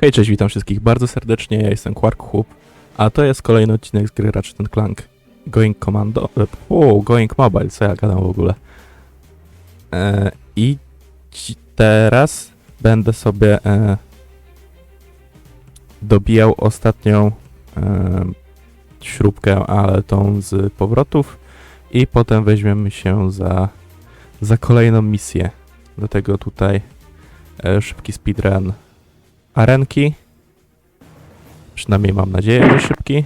Hej, cześć, witam wszystkich bardzo serdecznie, ja jestem Quark Hub, a to jest kolejny odcinek z gry Ratchet Clank Going Commando... e, O, Going Mobile, co ja gadam w ogóle. E, I teraz będę sobie e, dobijał ostatnią e, śrubkę, ale tą z powrotów i potem weźmiemy się za, za kolejną misję. Dlatego tutaj e, szybki speedrun arenki. Przynajmniej mam nadzieję, że szybki.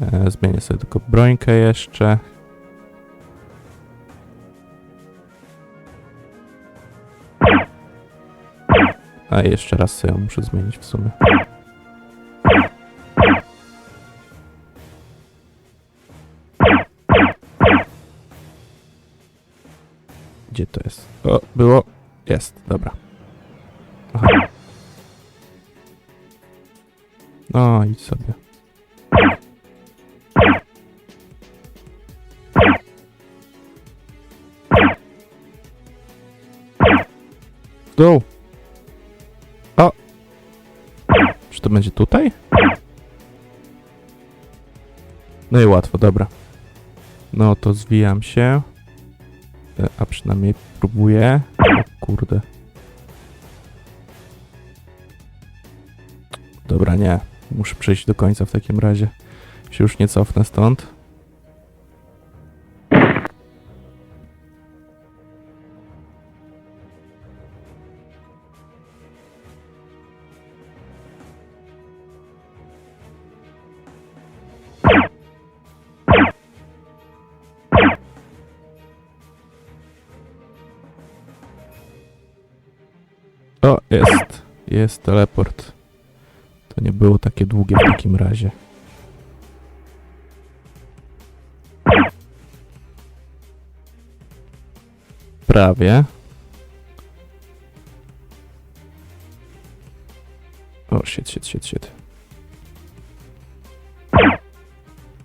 E, zmienię sobie tylko brońkę jeszcze. A jeszcze raz sobie ją muszę zmienić w sumie. Gdzie to jest? O, było. Jest, dobra. Aha. No, idź sobie. W dół. O! Czy to będzie tutaj? No i łatwo, dobra. No to zwijam się. E, A przynajmniej próbuję. O kurde. Dobra, nie. Muszę przejść do końca w takim razie. Się już nie cofnę stąd. O, jest. Jest teleport. To nie było takie długie w takim razie. Prawie. O, shit, shit, shit, shit.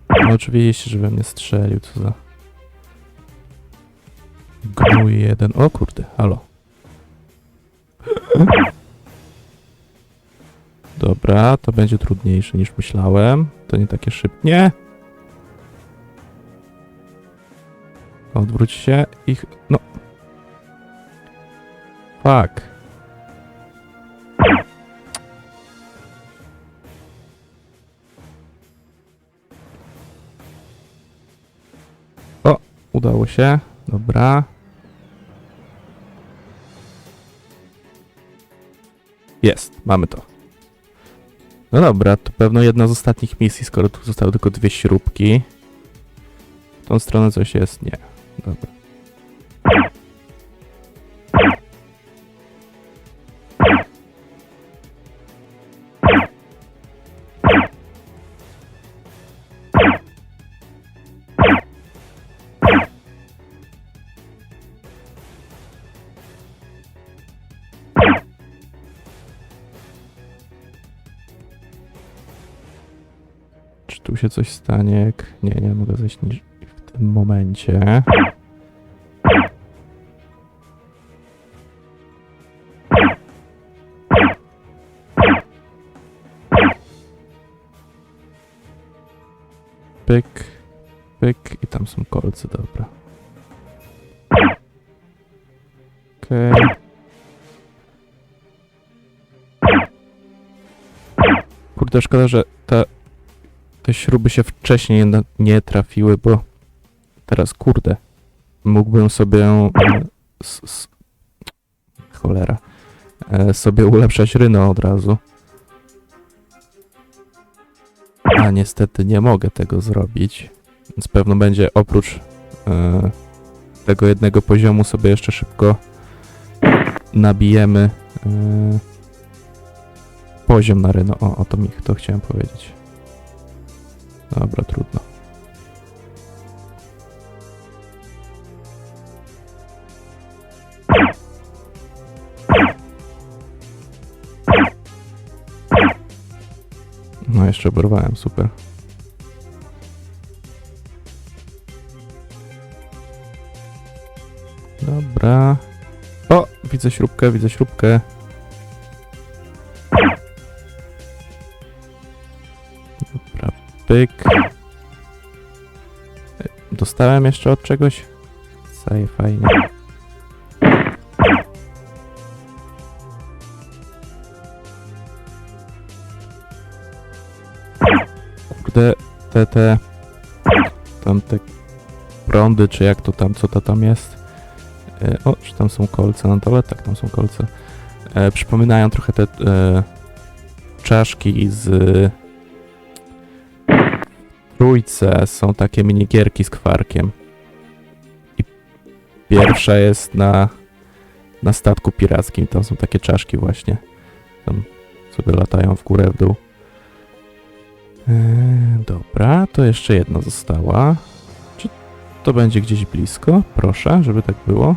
No oczywiście, że we mnie strzelił, co za... Gnój jeden. O kurde, halo. Dobra, to będzie trudniejsze niż myślałem. To nie takie szybkie. Odwróć się ich. No. Fuck. O, udało się. Dobra. Jest, mamy to. No dobra, to pewno jedna z ostatnich misji, skoro tu zostały tylko dwie śrubki. W tą stronę coś jest? Nie. Dobra. Tu się coś stanie? Nie, nie mogę zejść w tym momencie. Pyk, pyk i tam są kolce, dobra. Okej. Kurde, szkoda, że ta te śruby się wcześniej nie trafiły, bo teraz kurde, mógłbym sobie e, cholera, e, sobie ulepszać ryno od razu. A niestety nie mogę tego zrobić, więc pewno będzie oprócz e, tego jednego poziomu sobie jeszcze szybko nabijemy poziom na ryno. O, o to mi to chciałem powiedzieć. Dobra, trudno. No, jeszcze oberwałem, super. Dobra. O, widzę śrubkę, widzę śrubkę. Pyk. Dostałem jeszcze od czegoś? Zaje fajnie. Kurde, te, te, tam te prądy, czy jak to tam, co to tam jest. E, o, czy tam są kolce na dole? Tak, tam są kolce. E, przypominają trochę te e, czaszki z trójce. Są takie minigierki z kwarkiem. I pierwsza jest na, na statku pirackim. Tam są takie czaszki właśnie. Tam sobie latają w górę, w dół. E, dobra, to jeszcze jedna została. Czy to będzie gdzieś blisko? Proszę, żeby tak było.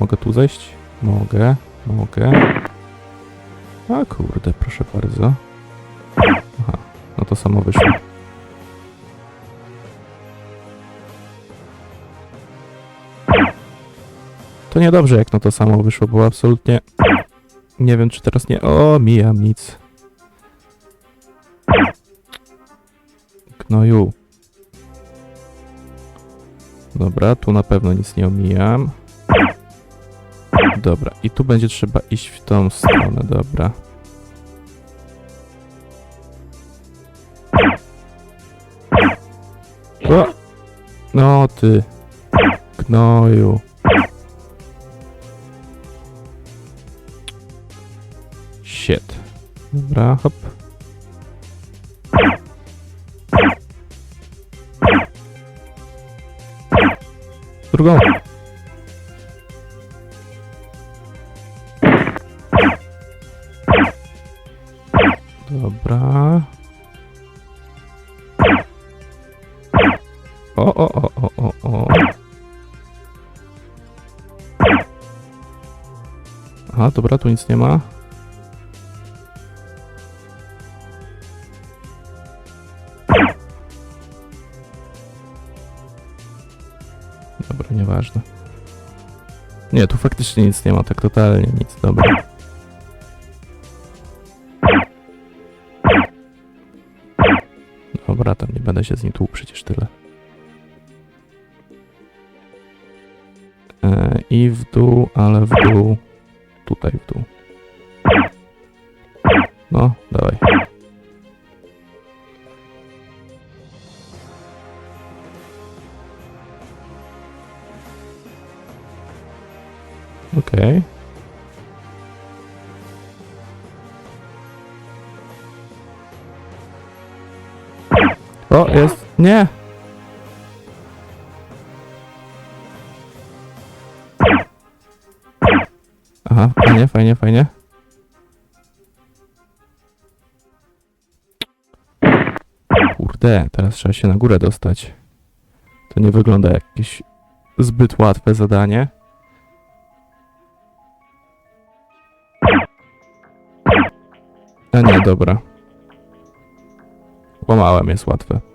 Mogę tu zejść? Mogę, mogę. A kurde, proszę bardzo. Aha, no to samo wyszło. Niedobrze, jak no to samo wyszło, bo absolutnie nie wiem, czy teraz nie... O, mijam nic. Gnoju. Dobra, tu na pewno nic nie omijam. Dobra, i tu będzie trzeba iść w tą stronę, dobra. O! No ty. Gnoju. Dobra, hop. Drugą. Dobra. O, o, o, o, o, o. Aha, dobra, tu nic nie ma. Nie, tu faktycznie nic nie ma, tak totalnie nic, dobra. Dobra, tam nie będę się z nim tłuc, przecież tyle. E, I w dół, ale w dół. Tutaj w dół. No, dawaj. O, jest. Nie! Aha, fajnie, fajnie, fajnie. Kurde, teraz trzeba się na górę dostać. To nie wygląda jak jakieś zbyt łatwe zadanie. A nie, dobra. Łamałem, jest łatwe.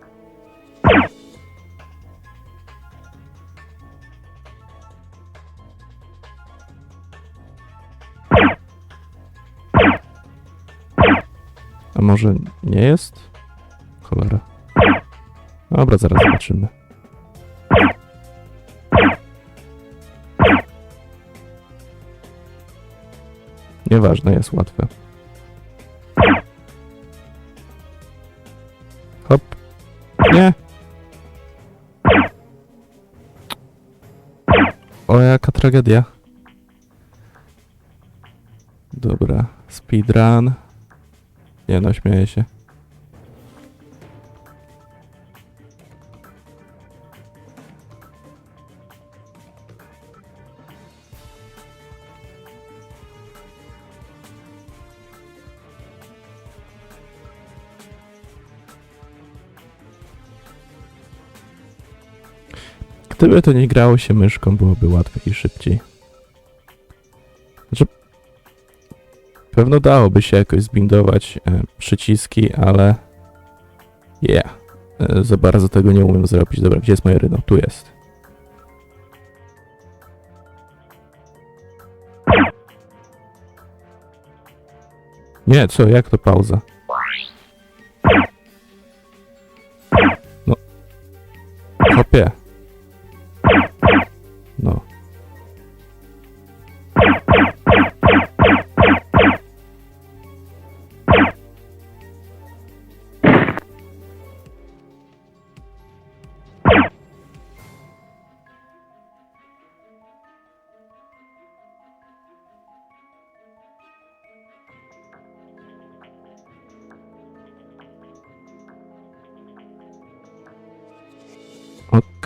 A może nie jest? Cholera. Dobra, zaraz zobaczymy. Nieważne, jest łatwe. Hop. Nie. O, jaka tragedia. Dobra, speedrun. Nie no, śmieję się. Gdyby to nie grało się myszką, byłoby łatwiej i szybciej. Pewno dałoby się jakoś zbindować e, przyciski, ale... Yeah. E, za bardzo tego nie umiem zrobić. Dobra, gdzie jest moje ryno? Tu jest. Nie, co? Jak to pauza?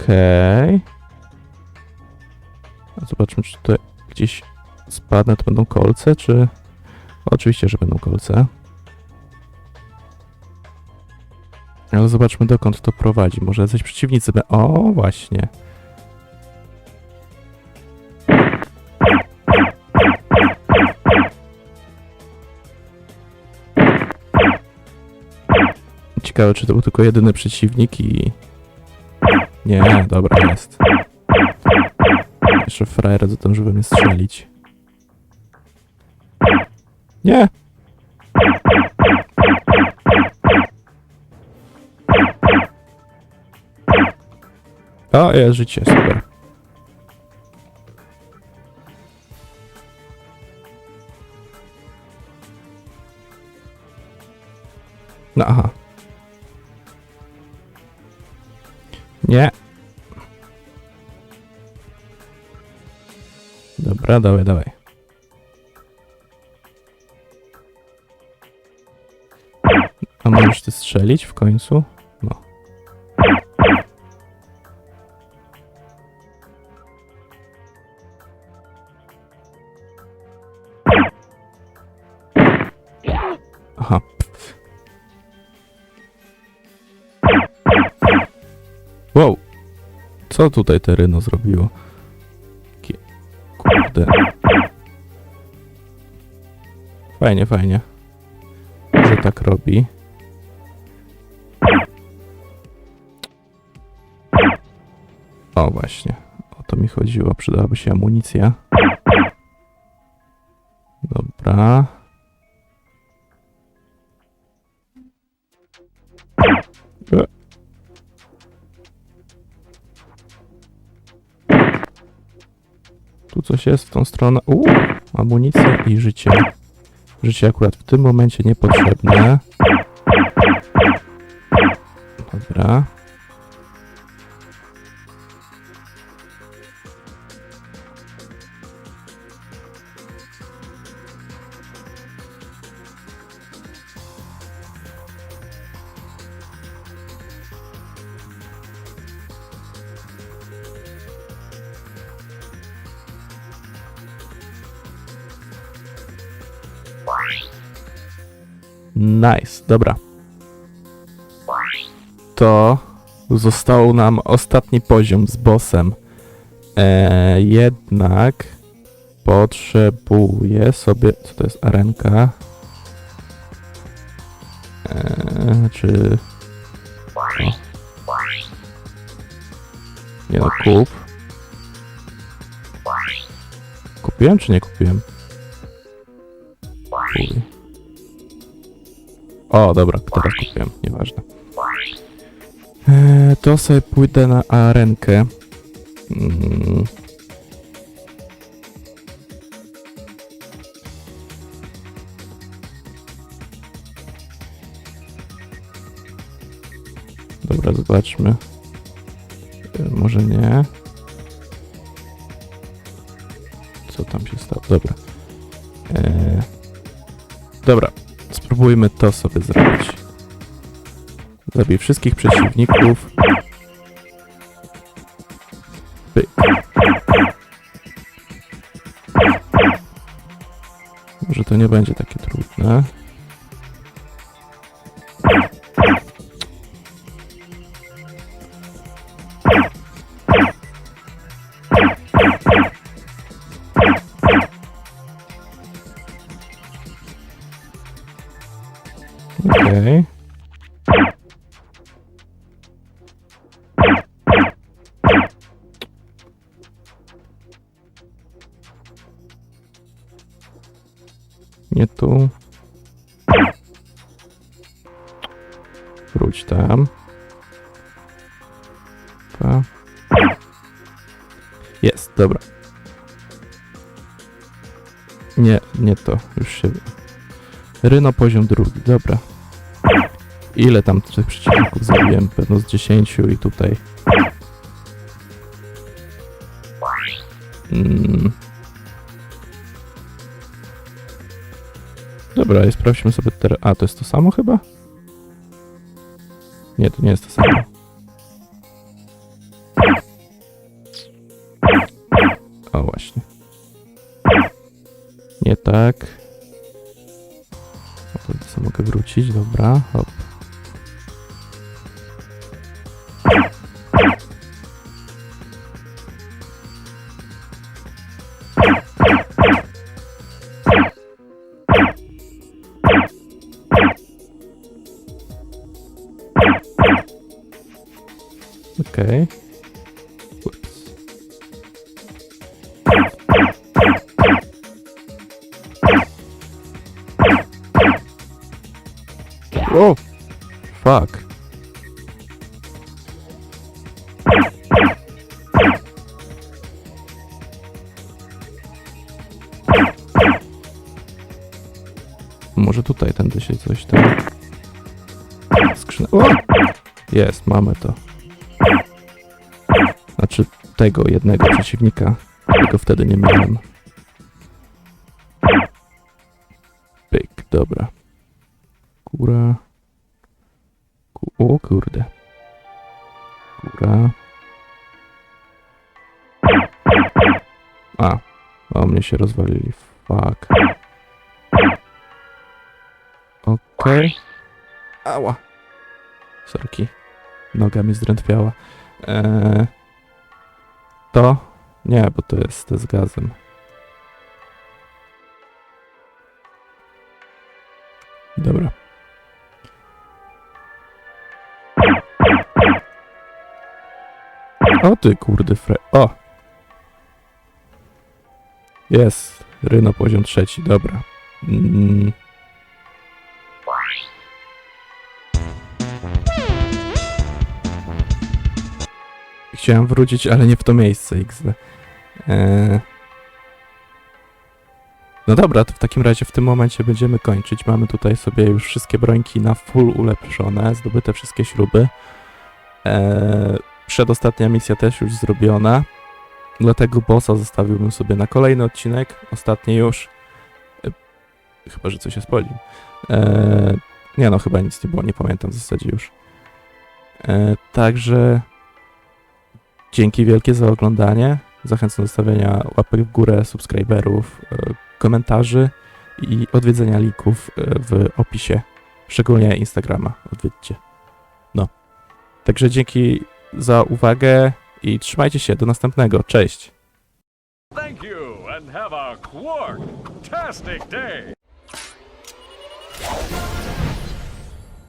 Okej. A Zobaczmy, czy tutaj gdzieś spadnę, to będą kolce, czy... Oczywiście, że będą kolce. Ale zobaczmy, dokąd to prowadzi. Może jacyś przeciwnicy... O, właśnie. Ciekawe, czy to był tylko jedyny przeciwnik i... Nie, dobra, jest. Jeszcze frajer do żeby mnie strzelić. Nie! O, jest życie, super. No aha. Nie. Dobra, dawaj, dawaj. A możesz ty strzelić w końcu? Co tutaj te ryno zrobiło? Kurde. Fajnie, fajnie. Że tak robi. O właśnie. O to mi chodziło. Przydałaby się amunicja. Dobra. Tu coś jest w tą stronę. Uuu, amunicja i życie. Życie akurat w tym momencie niepotrzebne. Dobra. Dobra. To został nam ostatni poziom z bossem. E, jednak potrzebuję sobie. Co to jest arenka? E, czy. O. Nie no, kup. Kupiłem czy nie kupiłem? O, dobra, teraz kupiłem, nieważne. Eee, to sobie pójdę na arenkę. Mm. Dobra, zobaczmy. E, Może nie. Co tam się stało? Dobra. Eee, dobra, spróbujmy to sobie zrobić. Zabij wszystkich przeciwników. Pyk. Może to nie będzie takie trudne. Wróć tam. Pa. Jest, dobra. Nie, nie to. Już się... Ryno poziom drugi, dobra. Ile tam tych przeciwników zabiłem? Pewno z 10 i tutaj... Mm. Dobra, i sprawdźmy sobie teraz... A, to jest to samo chyba? Nie, to nie jest to samo. O właśnie. Nie tak. O, to mogę wrócić, dobra, hop. O! Fuck. Może tutaj tędy się coś tam... Skrzynę... O! Jest, mamy to. Znaczy tego jednego przeciwnika, którego wtedy nie miałem. Pyk, dobra. Kura. O kurde. Kura. A, o mnie się rozwalili. Fuck. Okej. Ała. Sorki. Noga mi zdrętwiała. Eee, to? Nie, bo to jest to z gazem. Dobra. O ty kurde fre... O! Jest. Ryno poziom trzeci, dobra. Mm. Chciałem wrócić, ale nie w to miejsce, XD. Eee... No dobra, to w takim razie w tym momencie będziemy kończyć. Mamy tutaj sobie już wszystkie brońki na full ulepszone, zdobyte wszystkie śruby. Eee, przedostatnia misja też już zrobiona. Dlatego bossa zostawiłbym sobie na kolejny odcinek, ostatni już. E, chyba, że coś się spodził. Eee, nie no, chyba nic nie było, nie pamiętam w zasadzie już. Eee, także dzięki wielkie za oglądanie. Zachęcam do stawiania łapek w górę, subskryberów, e, komentarzy i odwiedzenia linków e, w opisie. Szczególnie Instagrama odwiedźcie. No. Także dzięki za uwagę i trzymajcie się. Do następnego. Cześć.